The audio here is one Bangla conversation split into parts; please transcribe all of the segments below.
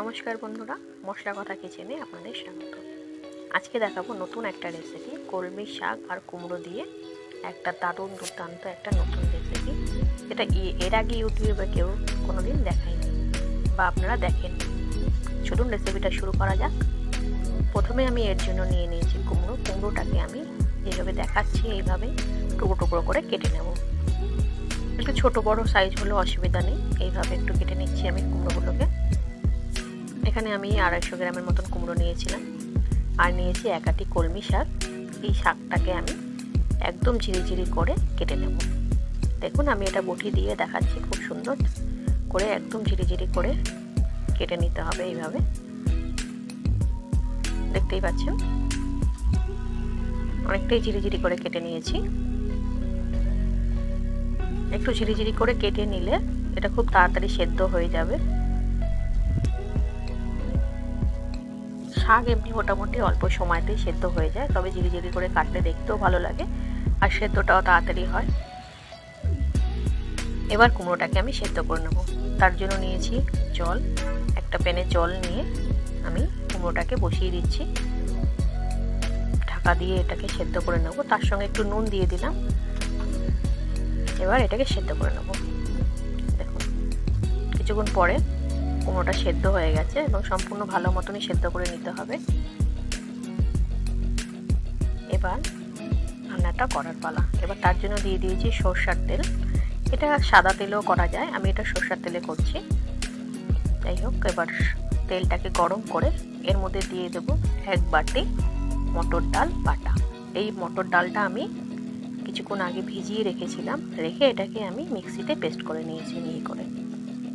নমস্কার বন্ধুরা, মশলা কথা কিচেনে আপনাদের স্বাগত। আজকে দেখাবো নতুন একটা রেসিপি কলমি শাক আর কুমড়ো দিয়ে একটা দারুণ দুর্দান্ত একটা নতুন রেসিপি এটা এর আগে ইউটিউবে কেউ কোনো দিন দেখায়নি বা আপনারা দেখেন চলুন রেসিপিটা শুরু করা যাক। প্রথমে আমি এর জন্য নিয়ে নিয়েছি কুমড়ো। কুমড়োটাকে আমি যেভাবে দেখাচ্ছি, এইভাবে টুকরো টুকরো করে কেটে নেব। একটু ছোট বড় সাইজ হলেও অসুবিধা নেই। এইভাবে একটু কেটে নিচ্ছি আমি কুমড়োগুলোকে। এখানে আমি আড়াইশো গ্রামের মতন কুমড়ো নিয়েছিলাম। আর নিয়েছি এক আটি কলমি শাক। এই শাকটাকে আমি একদম ঝিরিঝিরি করে কেটে নেব। দেখুন, আমি এটা বটি দিয়ে দেখাচ্ছি খুব সুন্দর করে একদম ঝিরিঝিরি করে কেটে নিতে হবে এইভাবে। দেখতেই পাচ্ছেন? অনেকটাই ঝিরিঝিরি করে কেটে নিয়েছি। একটু ঝিরিঝিরি করে কেটে নিলে এটা খুব তাড়াতাড়ি সেদ্ধ হয়ে যাবে। শাক এমনি মোটামুটি অল্প সময়তেই সেদ্ধ হয়ে যায়, তবে জিরি জিরি করে কাটলে দেখতেও ভালো লাগে, আর সেদ্ধটাও তাড়াতাড়ি হয়। এবার কুমড়োটাকে আমি সেদ্ধ করে নেব। তার জন্য নিয়েছি জল, একটা প্যানে জল নিয়ে আমি কুমড়োটাকে বসিয়ে দিচ্ছি। ঢাকা দিয়ে এটাকে সেদ্ধ করে নেব, তার সঙ্গে একটু নুন দিয়ে দিলাম। এবার এটাকে সেদ্ধ করে নেব। দেখুন, কিছুক্ষণ পরে কুমড়োটা সেদ্ধ হয়ে গেছে এবং সম্পূর্ণ ভালো মতনই সেদ্ধ করে নিতে হবে। এবার রান্নাটা করার পালা। এবার তার জন্য দিয়ে দিয়েছি সর্ষার তেল। এটা সাদা তেলেও করা যায়, আমি এটা সর্ষার তেলে করছি। যাই হোক, এবার তেলটাকে গরম করে এর মধ্যে দিয়ে দেবো এক বাটি মটর ডাল বাটা। এই মটর ডালটা আমি কিছুক্ষণ আগে ভিজিয়ে রেখেছিলাম, রেখে এটাকে আমি মিক্সিতে পেস্ট করে নিয়েছি, নিয়ে করে।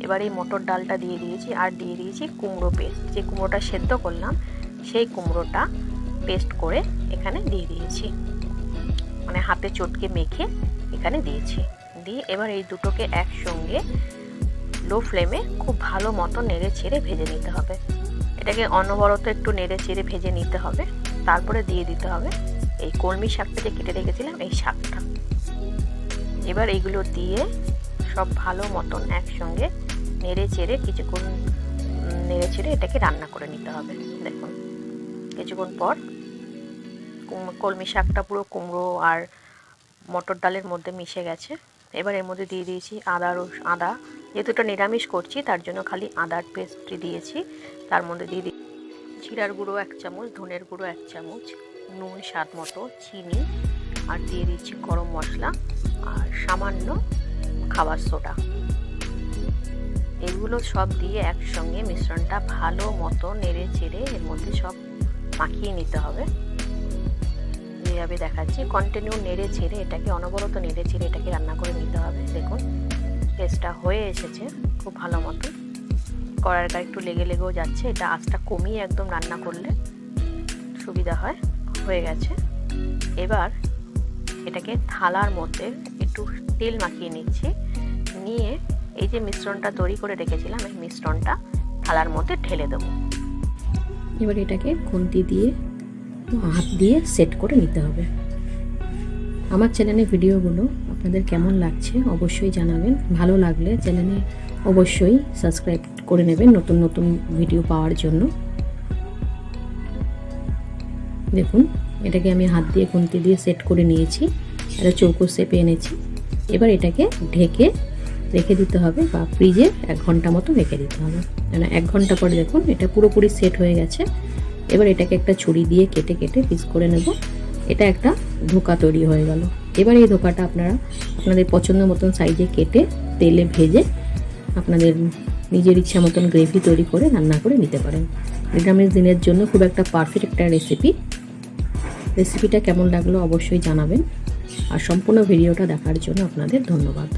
এবার এই মটর ডালটা দিয়ে দিয়েছি আর দিয়ে দিয়েছি কুমড়ো পেস্ট। যে কুমড়োটা সেদ্ধ করলাম, সেই কুমড়োটা পেস্ট করে এখানে দিয়ে দিয়েছি। মানে হাতে চটকে মেখে এখানে দিয়েছি। দিয়ে এবার এই দুটোকে একসঙ্গে লো ফ্লেমে খুব ভালো মতো নেড়ে ছেড়ে ভেজে নিতে হবে। এটাকে অনবরত একটু নেড়ে ছেড়ে ভেজে নিতে হবে। তারপরে দিয়ে দিতে হবে এই কলমি শাকটা যে কেটে রেখেছিলাম, এই শাকটা। এবার এইগুলো দিয়ে সব ভালো মতন একসঙ্গে নেড়ে চেড়ে কিছুক্ষণ নেড়ে চেড়ে এটাকে রান্না করে নিতে হবে। দেখুন, কিছুক্ষণ পর কলমি শাকটা পুরো কুমড়ো আর মটর ডালের মধ্যে মিশে গেছে। এবার এর মধ্যে দিয়ে দিয়েছি আদা, রস, আদা। যেহেতু এটা নিরামিষ করছি, তার জন্য খালি আদার পেস্টটি দিয়েছি। তার মধ্যে দিয়ে দিই জিরার গুঁড়ো এক চামচ, ধনের গুঁড়ো এক চামচ, নুন স্বাদ মতো, চিনি, আর দিয়ে দিচ্ছি গরম মশলা আর সামান্য খাবার সোডা। এগুলো সব দিয়ে একসঙ্গে মিশ্রণটা ভালো মতো নেড়ে চেড়ে এর মধ্যে সব মাখিয়ে নিতে হবে। যেভাবে দেখাচ্ছি। কন্টিনিউ নেড়ে ছেড়ে এটাকে অনবরত নেড়ে ছেড়ে এটাকে রান্না করে নিতে হবে। দেখুন পেস্টটা হয়ে এসেছে খুব ভালো মতো। গায়ে একটু লেগে লেগেও যাচ্ছে। এটা আঁচটা কমিয়ে একদম রান্না করলে সুবিধা হয়। হয়ে গেছে। এবার এটাকে থালার মধ্যে একটু তেল মাখিয়ে নিচ্ছি। নিয়ে এই যে মিশ্রণটা তৈরি করে রেখেছিলাম, এই মিশ্রণটা থালার মধ্যে ঢেলে দেবো। এবার এটাকে খুন্তি দিয়ে হাত দিয়ে সেট করে নিতে হবে। আমার চ্যানেলে ভিডিওগুলো আপনাদের কেমন লাগছে অবশ্যই জানাবেন। ভালো লাগলে চ্যানেলে অবশ্যই সাবস্ক্রাইব করে নেবেন নতুন নতুন ভিডিও পাওয়ার জন্য। দেখুন, এটাকে আমি হাত দিয়ে খুন্তি দিয়ে সেট করে নিয়েছি, একটা চৌকো শেপে এনেছি। এবার এটাকে ঢেকে রেখে দিতে হবে বা ফ্রিজে এক ঘণ্টা মতো রেখে দিতে হবে। কেন এক ঘণ্টা পরে দেখুন, এটা পুরোপুরি সেট হয়ে গেছে। এবার এটাকে একটা ছুরি দিয়ে কেটে কেটে পিস করে নেব। এটা একটা ধোকা তৈরি হয়ে গেল। এবার এই ধোকাটা আপনারা আপনাদের পছন্দ মতন সাইজে কেটে তেলে ভেজে আপনাদের নিজের ইচ্ছা মতন গ্রেভি তৈরি করে রান্না করে নিতে পারেন। নিরামিষ দিনের জন্য খুব একটা পারফেক্ট একটা রেসিপি রেসিপিটা কেমন লাগল অবশ্যই জানাবেন। আর সম্পূর্ণ ভিডিওটা দেখার জন্য আপনাদের ধন্যবাদ।